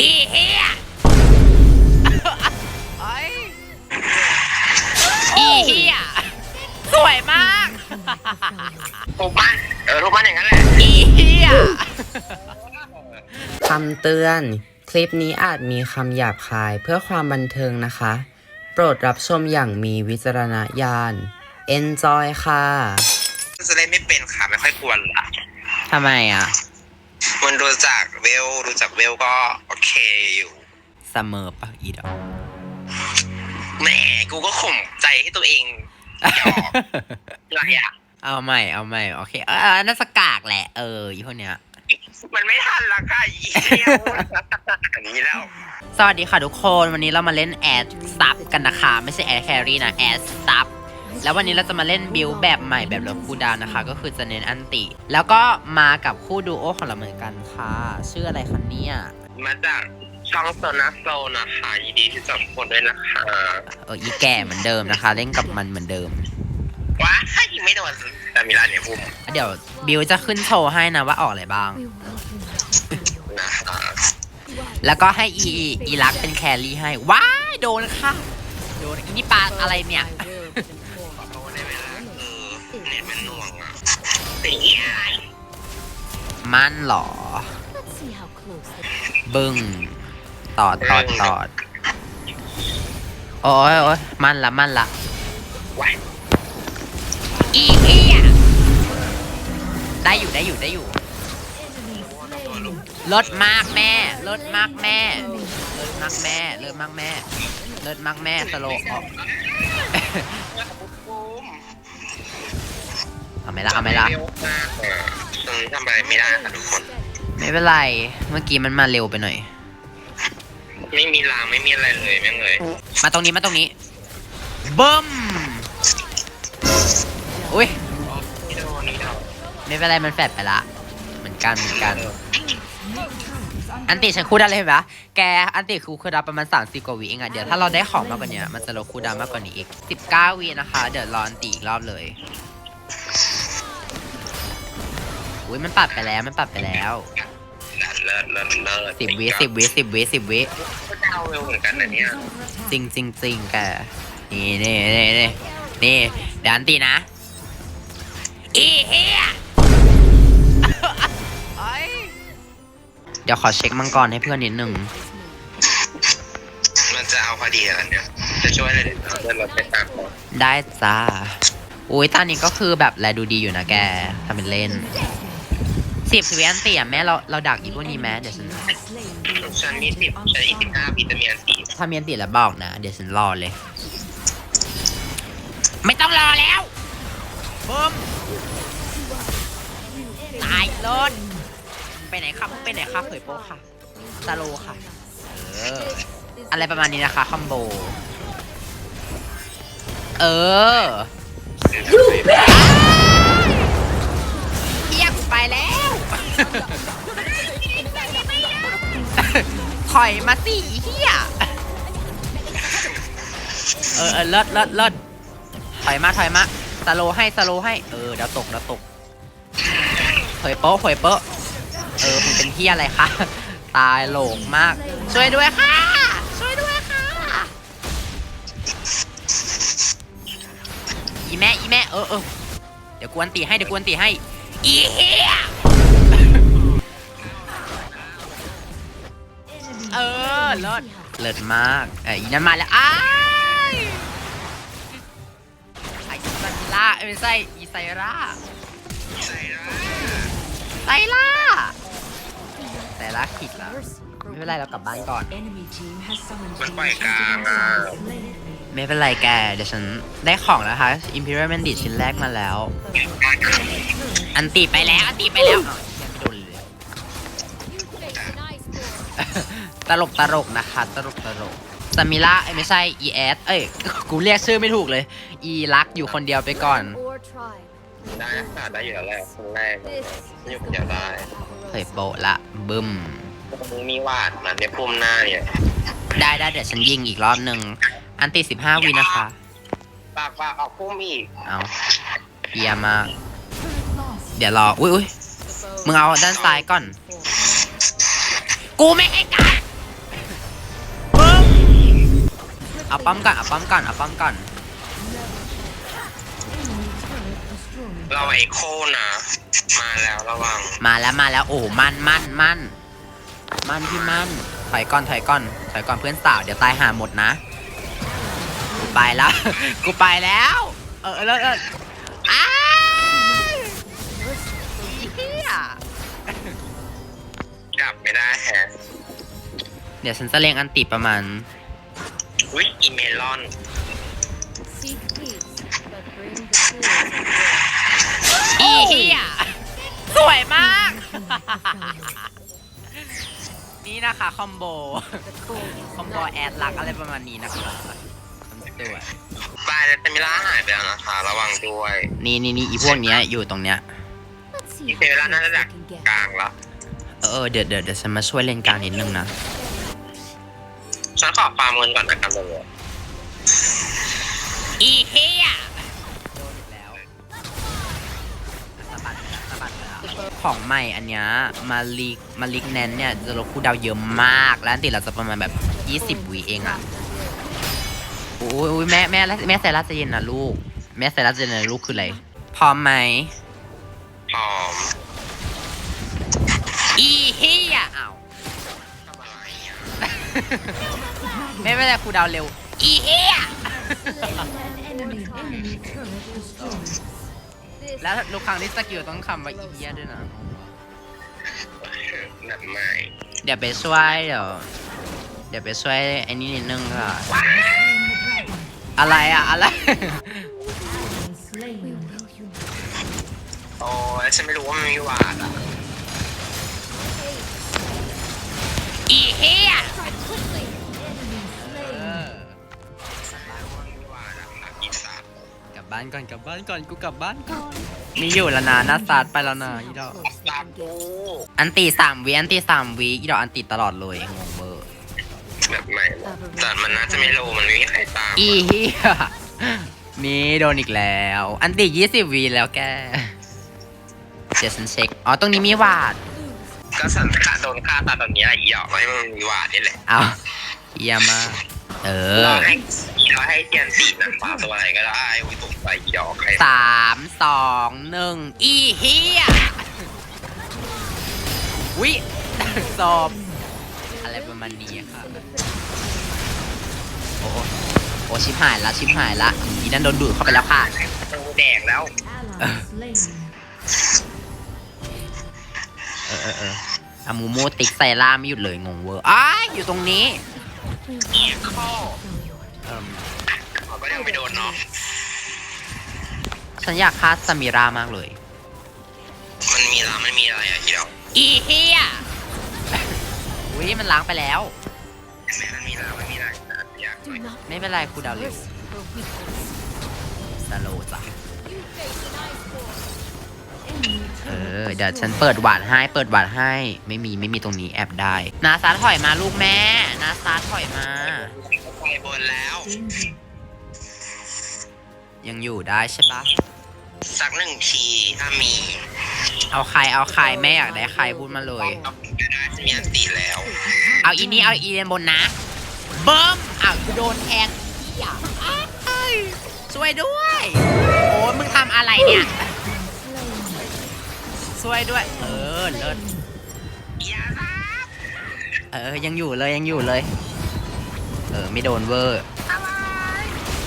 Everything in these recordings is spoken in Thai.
อีเฮียไอ้อีเฮียสวยมากทุกบ้านเออทุกบ้านอย่างนั้นแหละอีเฮียคำเตือน คลิปนี้อาจมีคำหยาบคายเพื่อความบันเทิงนะคะ โปรดรับชมอย่างมีวิจารณญาณ Enjoy ค่ะ จะเล่นไม่เป็นค่ะ ไม่ค่อยกวนละทำไมอะ มันดูจากเวลดูจากเวลก็โอเคอยู่เสมอปะอีดอกแหมกูก็ข่มใจให้ตัวเองหยอกอะไรอะเอาใหม่เอาใหม่โอเคเออน่าสกากแหละ เอออีพวกเนี้ยมันไม่ทันละค่ะอีเหี้ยอันนี้แล้ว สวัสดีค่ะทุกคน วันนี้เรามาเล่นแอดซับกันนะคะ ไม่ใช่แอดแครี่นะ แอดซับ แล้ววันนี้เราจะมาเล่นบิลแบบใหม่แบบเลิฟคูลดาวน์นะคะ ก็คือจะเน้นอันติ แล้วก็มากับคู่ดูโอของเราเหมือนกันค่ะ ชื่ออะไรคะเนี่ยมาจากช่องโซนาโซนะคะยินดีที่จะคนด้วยนะคะเอออีแก่เหมือนเดิมนะคะ เล่นกับมันเหมือนเดิมว้ายไม่โดนแต่มีร้านเนี่ยพุ่มเดี๋ยวบิลจะขึ้นโชว์ให้นะว่าออกอะไรบ้างนะคะแล้วก็ให้อีอีรักเป็นแครี่ให้ว้ายโดนค่ะ โดนอีนี่ปลาอะไรเนี่ย มันเหรอ บึ้งตอดตอดตอดโอ้ยโอ้ยมันละมันละว้ายอีเหี้ยได้อยู่ได้อยู่ได้อยู่ลดมากแม่ลดมากแม่ลดมากแม่ลดมากแม่ลดมากแม่สโลว์ออก เอาไหมล่ะเอาไหมล่ะเร็วมากอะฉันทำอะไรไม่ได้ค่ะทุกคน ไม่เป็นไร เมื่อกี้มันมาเร็วไปหน่อย ไม่มีรางไม่มีอะไรเลยแม่งเลยมาตรงนี้มาตรงนี้บึ้มอุ้ยนี่โดนนี่โดนไม่เป็นไรมันแฟดไปละเหมือนกันเหมือนกัน อันติฉันคูลดาวน์เลยเห็นปะแกอันติคือคูลดาวน์ประมาณ3 4กว่าวิเองอะเดี๋ยวถ้าเราได้ของมากกว่านี้มันจะลดคูลดาวน์มากกว่านี้อีก 19วินะคะ เดี๋ยวรออันติอีกรอบเลย อุ้ยมันปรับไปแล้วมันปรับไปแล้วเลิศเลิศเลิศสิบวิสิบวิสิบวิสิบวิก็ดาวเร็วเหมือนกันนะเนี่ยจริงจริงจริงแกนี่นี่นี่นี่นี่เดี๋ยวอันตินะอีเฮียเดี๋ยวขอเช็คมังกรให้เพื่อนนิดหนึ่งมันจะเอาพอดีอะเนี่ยจะช่วยเลยเอาเดินรถไปตามเขาได้จ้าอุ้ยตอนนี้ก็คือแบบแลดูดีอยู่นะแกทำเป็นเล่น สิบสิบวิอันตีอะแม่เราเราดักอีพวกนี้แม่เดี๋ยวฉันฉันมีสิบฉันอีกสิบห้าวิตามินซีถ้ามีอันตีแล้วบอกนะ เดี๋ยวฉันรอเลย ไม่ต้องรอแล้วบึ้มตายรถไปไหนครับไปไหนครับเผยโป๊ค่ะสโลค่ะเอออะไรประมาณนี้นะคะคอมโบ เออเฮียกูไปแล้ว ถอยมาสิเฮียเออเออเลิศเลิศเลิศถอยมาถอยมาสโลให้สโลให้เออเดี๋ยวตกเดี๋ยวตกเผยโป๊ะเผยโป๊ะเออมึงเป็นเฮียอะไรคะตายโหลกมาก ช่วยด้วยค่ะ ช่วยด้วยค่ะอีแม่อีแม่เออเออเดี๋ยวกวนตีให้เดี๋ยวกวนตีให้อีเฮีย เออเลิศเลิศมากเอออีนั่นมาแล้วอ้ายไอซันล่าเอ้ยไม่ใช่อีไซร่าไซร่าไซร่าผิดแล้วไม่เป็นไรเรากลับบ้านก่อน มันปล่อยกลางอะ ไม่เป็นไรแก เดี๋ยวฉันได้ของแล้วค่ะ Imperial Bandit ชิ้นแรกมาแล้ว อันตีไปแล้ว อันตีไปแล้ว ตลกตลกนะคะ ตลกตลกซามิล่าเอ้ยไม่ใช่ e s เอ้ย กูเรียกชื่อไม่ถูกเลย e รักอยู่คนเดียวไปก่อน ได้ค่ะได้อยู่แล้วแหละคนแรกฉันอยู่คนเดียวได้เผยโปะละบึ้มมึงมีวาดมันเนี่ยพุ่มหน้าเนี่ย ได้ได้เดี๋ยวฉันยิงอีกรอบหนึ่ง อันตีสิบห้าวินะคะ ปากปากออกพุ่มอีก เอาเฮียมากเดี๋ยวรอ อุ้ยอุ้ยมึงเอาด้านซ้ายก่อน กูไม่ให้กา อาป้อมก่อนเอาป้อมก่อนเอาป้อมก่อนเราไอโคนะมาแล้วระวังมาแล้วมาแล้วโอ้มันมันมันมันพี่มันถอยก่อนถอยก่อนถอยก่อนเพื่อนสาวเดี๋ยวตายหาหมดนะกูไปแล้วกูไปแล้ว เออเออเออเอออ้ายเหี้ยจับไม่ได้แฮะเดี๋ยวฉันจะเรียงอันติประมาณ อุ้ยอีเมลอน Seek peace, but bring the tools of อีเหี้ยสวยมาก นี่นะคะคอมโบ the cold คอมโบแอดลักอะไรประมาณนี้นะคะสวยบายและเตมิล่าหายไปแล้วนะคะ ระวังด้วยนี่นี่นี่อีพวกเนี้ยอยู่ตรงเนี้ย Let's see อี how เมลอนน่าจะ close ดั we ก can get. กลางแล้วเออเออเดี๋ยวเดี๋ยวเดี๋ยวฉันมาช่วยเล่นกลางนิดนึงนะ ฉันขอฟาร์มเงินก่อนนะครับเลยอีเฮียโดนอีกแล้วสะบัดสะบัดไปแล้วของใหม่อันเนี้ยมาลิกมาลิกแนนเนี่ยจะลดคูลดาวน์เยอะมาก แล้วอันติเราจะประมาณแบบ 20วิเองอะโอ้ยโอ้ยแม่แม่แม่ใส่รัดเย็นนะลูก แม่ใส่รัดเย็นนะลูกคืออะไร พร้อมไหมพร้อมอีเฮียอ้าวทำอะไรอะ ไม่เป็นไรครูดาวเร็ว อีเฮีย Enemy, enemy turret destroyed. This แล้วทุกครั้งที่สกิลต้องคำว่าอีเฮียด้วยนะแบบใหม่เดี๋ยวไปช่วยเดี๋ยวเดี๋ยวไปช่วยไอ้นี่นิดนึงค่ะ อะไรอะอะไร slain. โอ้ยฉันไม่รู้ว่ามันมีหวาดอะ มีหวาดอะอีสัตว์กลับบ้านก่อนกลับบ้านก่อนกูกลับบ้านก่อนมีอยู่แล้วนะหน้าซาดไปแล้วนะอีดอกตามดูอันตีสามวิอันตีสามวิอีดอกอันตีตลอดเลยงงเบอร์แบบใหม่แต่มันน่าจะไม่โลมันไม่มีใครตามอีเฮียมีโดนอีกแล้ว อันตียี่สิบวิแล้วแกเดี๋ยวฉันเช็คอ๋อตรงนี้มีวาด ก็สันขาโดนฆ่าตาตอนนี้แหละอีหยอกไม่มันมีหวาดนี่แหละเอาเยี่ยมมากเออเราให้เราให้เทียนตีนะฟ้าตัวอะไรก็ได้อุ้ยตกใจอีหยอกใครสามสองหนึ่งอีเฮียวิสอบอะไรประมาณนี้ค่ะโอ้โหโอ้ชิบหายละชิบหายละอีนั่นโดนดูดเข้าไปแล้วค่ะมันแดงแล้ว Ally slain. เออเออเอออามูโมติ๊กใส่ล่าไม่หยุดเลยงงเวอร์อ้ายอยู่ตรงนี้ข้อเอิ่มเขาก็ยังไม่โดนเนาะฉันอยากฆ่าซามิรามากเลย มันมีแล้วมันมีอะไรอะอีหยอกอีเฮียอุ้ยมันล้างไปแล้วแม่มันมีแล้วมันมีอะไรนะอยาก Do not ไม่เป็นไรครูดาวเร็ว risk her weakness. สโลจ้ะ You face an iceborne. Enemy เอ turret อเดี๋ยวฉันเปิดหวาดให้ เปิดหวาดให้ ไม่มีไม่มีตรงนี้แอบได้ นาซาถอยมาลูกแม่ นาซาถอยมาไปบนแล้ว danger. ยังอยู่ได้ใช่ปะสักหนึ่งทีถ้ามีเอาใครเอาใครแม่อยากได้ใครพูดมาเลย ก็ได้มีอันตีแล้ว เอาอีนี้เอาอีเดนบนนะเบิ้มอ้าวโดนแทงเหี้ยอ้ายช่วยด้วย โอ้ยมึงทำอะไรเนี่ย ช่วยด้วย เออเลิศอย่าซะเออยังอยู่เลยยังอยู่เลย เออไม่โดนเวอร์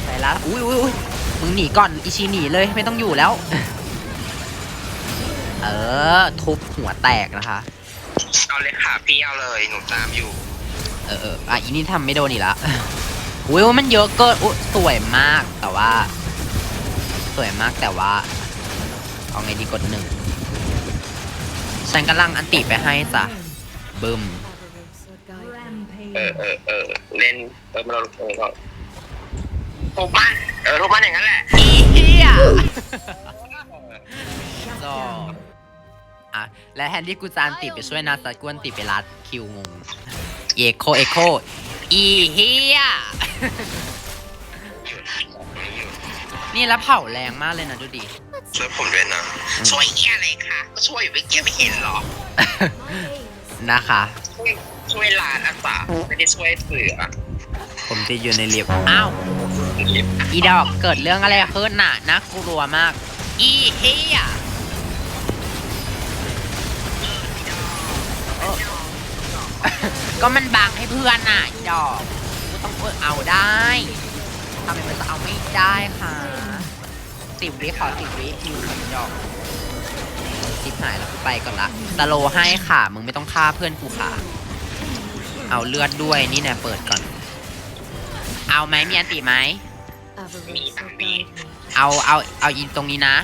ใส่ละอุ้ยอุ้ยอุ้ยมึงหนีก่อนอิชิหนีเลยไม่ต้องอยู่แล้ว เออทุบหัวแตกนะคะ เอาเลยค่ะพี่เอาเลยหนูตามอยู่ เออเอออะอีนี่ทำไม่โดนอีกละอุ้ยมันเยอะเกินอุ้ยสวยมากแต่ว่า สวยมากแต่ว่า เอาไงดีกดหนึ่ง ฉันกำลังอันติไปให้จ้ะบึมเออเออเออเล่นเออมาเราเออเราทุบมันเออทุบมันอย่างนั้นแหละอีเหี้ยจออะและแทนที่กูจะอันติไปช่วยนาซัดกวนติไปรัดคิวงงเอโคเอโคอีเฮียนี่แล้วเผาแรงมากเลยนะดูดิ ช่วยผมด้วยนะ ช่วยเอียอะไรคะก็ช่วยอยู่ไม่เกี่ยวไม่เห็นหรอนะคะ ช่วยช่วยลานอาสาไม่ได้ช่วยเสือผมจะอยู่ในลิฟต์อ้าว อีดอกเกิดเรื่องอะไรขึ้นน่ะน่ากลัวมาก อีเฮียเออก็มันบังให้เพื่อนน่ะอีดอกกูต้องเออเอาได้ทำไมมันจะเอาไม่ได้คะ สิบวิขอสิบวิคิวค่ะอีดอกสิบหายแล้วกูไปก่อนละสโลให้ค่ะมึงไม่ต้องฆ่าเพื่อนกูค่ะ เอาเลือดด้วยนี่แน่เปิดก่อน เอาไหมมีอันติไหม Avarice will guide me. เอาเอาเอาอินตรงนี้นะ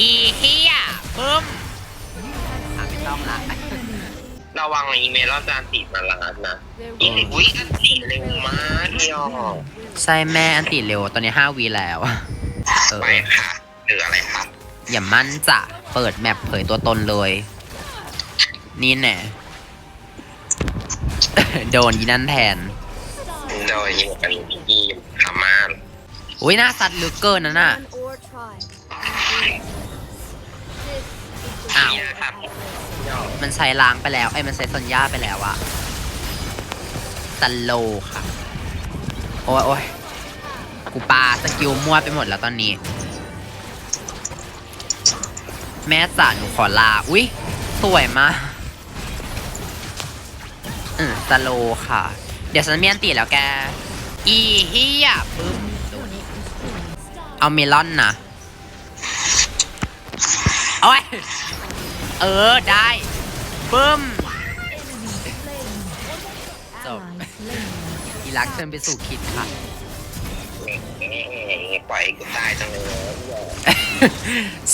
อีเฮียปึ๊มอะไม่ต้องละ ระวังอีเมลแล้วจานติดมาล้านนะ There อี will อุ้ยอันติเร็วมากพี่ยอใช่แม่อันติเร็วตอนนี้ห้าวีแล้ว เออ ไปค่ะหรืออะไรคะอย่ามั่นจะเปิดแมปเผยตัวตนเลย นี่แน่ โดนยีนั่นแทนโดยยิงกันที่พม่าอุ้ยหน้าสัตว์เหลือเกินนะน่ะ one or try. This is อ้าว เนี่ยครับพี่ยอมันใช้ล้างไปแล้วไอ้ยมันใช้สัญญาไปแล้วอะสโลว์ค่ะ โอ้ยโอ้ย กูปาสกิลมั่วไปหมดแล้วตอนนี้ แม่จ๋าหนูขอลา อุ๊ย สวยมากอืมสโลค่ะ เดี๋ยวฉันเมีอันตีแล้วแก อีเฮียปึ๊บเอาเมลอนนะโอ้ย เออ ได้ปึ้มจบอีรักเชิญไปสู่คิดค่ะ ปล่อยกูตายจังเลย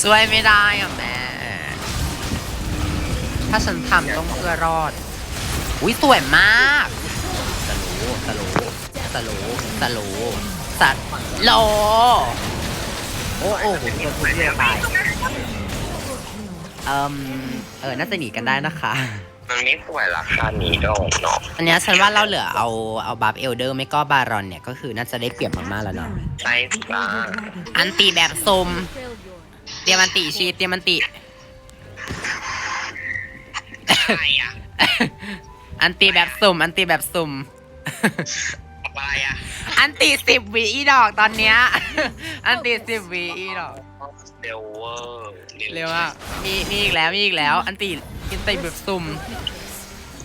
ช่วยไม่ได้อะแม่ ถ้าฉันทำต้องเพื่อรอด อุ้ยสวยมากสโลว์สโลว์สโลว์สโลว์สัตว์โล โอ้โอ้โหเกือบทุกเรื่องตายเอิมเออ น่าจะหนีกันได้นะคะ มันไม่สวยราคานี้ดอกเนาะอันเนี้ยฉันว่าเราเหลือเอาเอาบัฟเอลเดอร์ไม่ก็บารอนเนี่ยก็คือน่าจะได้เปรียบมากๆแล้วเนาะใช่ค่ะอันตีแบบซุม Failure. เตรียมอันติชีเตรียมอันติอะไรอะอันตีแบบสุ่มอันตีแบบสุ่ม อะไรอะ อันตีสิบวิอีดอกตอนเนี้ย อันตีสิบวิอีดอก เร็วเวอร์เร็วมากมีมีอีกแล้วมีอีกแล้ว อันตีอันตีแบบสุ่ม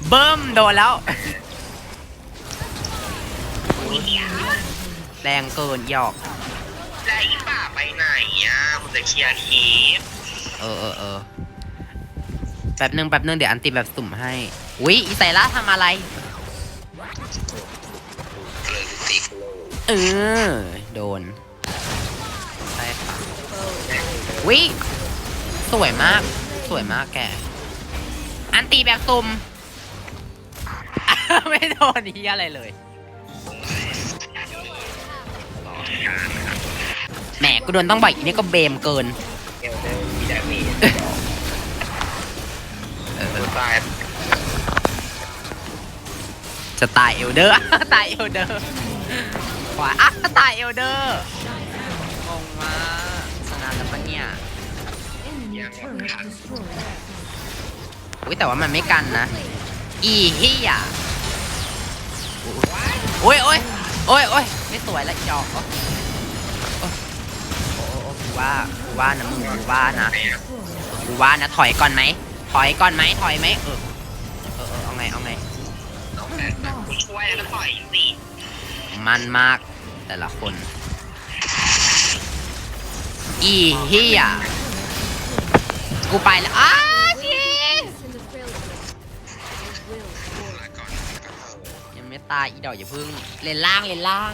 เบิ้มโดนแล้ว แรงเกินหยอกใจป่าไปไหนอะมันจะเคลียร์คีฟเออเออเออแป๊บนึงแป๊บนึงเดี๋ยวอันตีแบบสุ่มให้อุ๊ยอีไซล่าทำอะไรเลยติ๊กเลยเออโดน วิสวยมาก สวยมากแก อันตีแบบซุ่มไม่โดนนี้ยอะไรเลย แหมกูโดนต้องบ่อยอีนี่ก็เบมเกิน เอลเดอร์มีดามีเออตายจะตายเอลเดอร์ ตายเอลเดอร์ขวาอะตายเอลเดอร์งงมาก อุ้ยแต่ว่ามันไม่กันนะ อีเฮียโอ้ยโอ้ยโอ้ยโอ้ยไม่สวยละอีดอกโอ้โอ้โอ้โอ้กูว่ากูว่านะมึงกูว่านะกูว่านะถอยก่อนไหมถอยก่อนไหมถอยไหมเออเออเออเอาไงเอาไงกูช่วยแล้วก็ปล่อยสิมันมากแต่ละคนอีเฮีย กูไปแล้วอ้าชี Into failure. They will fall. มาก่อนยังไม่ตายอีดอกอย่าพึ่งเลนล่างเลนล่าง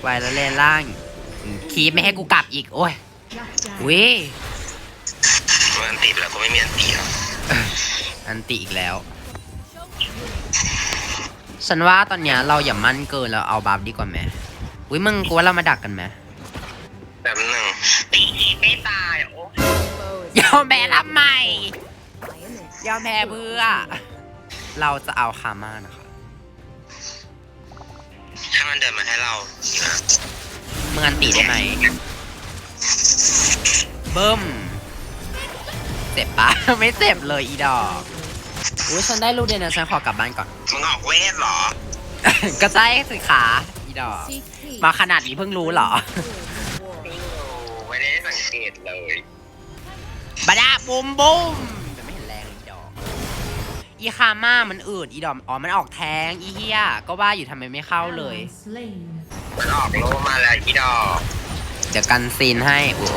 ไปแล้วเลนล่างอืมคีบไม่ให้กูกลับอีกโอ้ย Shut down. วิมันติดแล้วก็ไม่มีอันตีแล้วอันติอีกแล้วฉันว่าตอนเนี้ยเราอย่ามั่นเกินแล้วเอาบัฟดีกว่าไหมอุ้ยมึงกูว่าเรามาดักกันไหมแบบหนึ่งตี ไม่ตายโอ้ Foe is ยอมแพ้ทำไม my image. ยอมแพ้เพื่อ เราจะเอาคาม่านะคะถ้ามันเดินมาให้เรานะมึงอันติได้ไหม เบิ้มเจ็บปะ ไม่เจ็บเลยอีดอกอุ้ยฉันได้รูเดนนะฉันขอกลับบ้านก่อน มึงออกเวทเหรอ ก็ใช่สิขาอีดอก Seek peace. มาขนาดนี้เพิ่งรู้เหรอไม่ได้สัง เกตเลยบาดาบูมบูมแต่ไม่เห็นแรงเลยอีดอก อีคาม่ามันอืดอีดอมอ๋อมันออกแทงอีเฮียก็ว่าอยู่ทำไมไม่เข้าเลย Ally slain. มันออกโลมาแล้วอีดอกเดี๋ยวกันซีนให้โอ้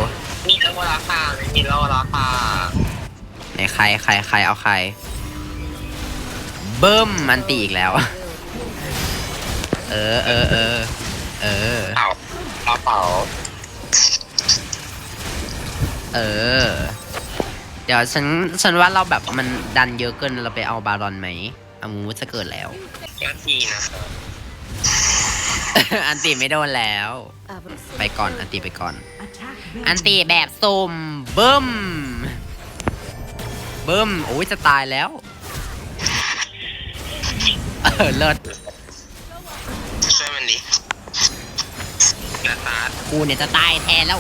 มีโลราคาไม่มีโลราคาในใครใครใครเอาใคร เบิ้มมันตีอีกแล้ว เออเออเออเออเป่าเป่าเป่า เออ เดี๋ยวฉันฉันว่าเราแบบมันดันเยอะเกินเราไปเอาบารอนไหมอามูจะเกิดแล้วก็ทีนะครับอันตีไม่โดนแล้ว Abra- ไปก่อนอันตีไปก่อน Attack อัน them. ตีแบบซุ่มเบิ้มเบิ้มโอ้ยจะตายแล้วเออเลิศช่วยมันดินาตาร์กูเนี่ยจะตายแทนแล้ว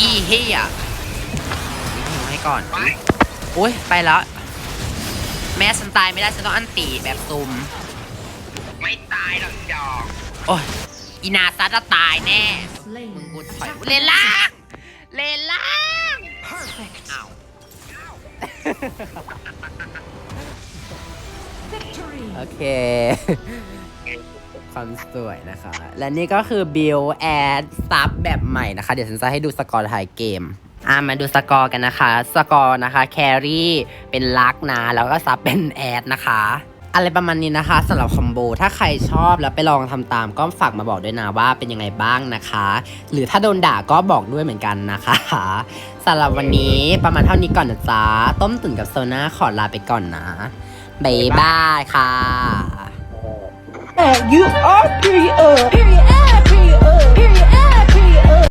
อีเฮียหิวให้ก่อนไปอุ้ยไปแล้ว แม่ฉันตายไม่ได้ฉันต้องอันตีแบบซุ่มไม่ตายหรอกอีดอกโอ้ยอีนาซัดจะตายแน่ Slain. มึงกูถอยเลนล่างเลนล่าง Perfect. อ้าว Victory. โอเค ความสวยนะคะ และนี่ก็คือ Build Ad ซับแบบใหม่นะคะ เดี๋ยวฉันจะให้ดูสกอร์ถ่ายเกมอะมาดูสกอร์กันนะคะ สกอร์นะคะแครี่เป็นลักนะ แล้วก็ซับเป็นแอดนะคะอะไรประมาณนี้นะคะสำหรับคอมโบถ้าใครชอบแล้วไปลองทำตามก็ฝากมาบอกด้วยนะว่าเป็นยังไงบ้างนะคะ หรือถ้าโดนด่าก็บอกด้วยเหมือนกันนะคะสำหรับวันนี้ประมาณเท่านี้ก่อนนะจ๊ะต้มตุ๋นกับโซน่าขอลาไปก่อนนะบ๊ายบายค่ะ You are period. Period. Period. Period.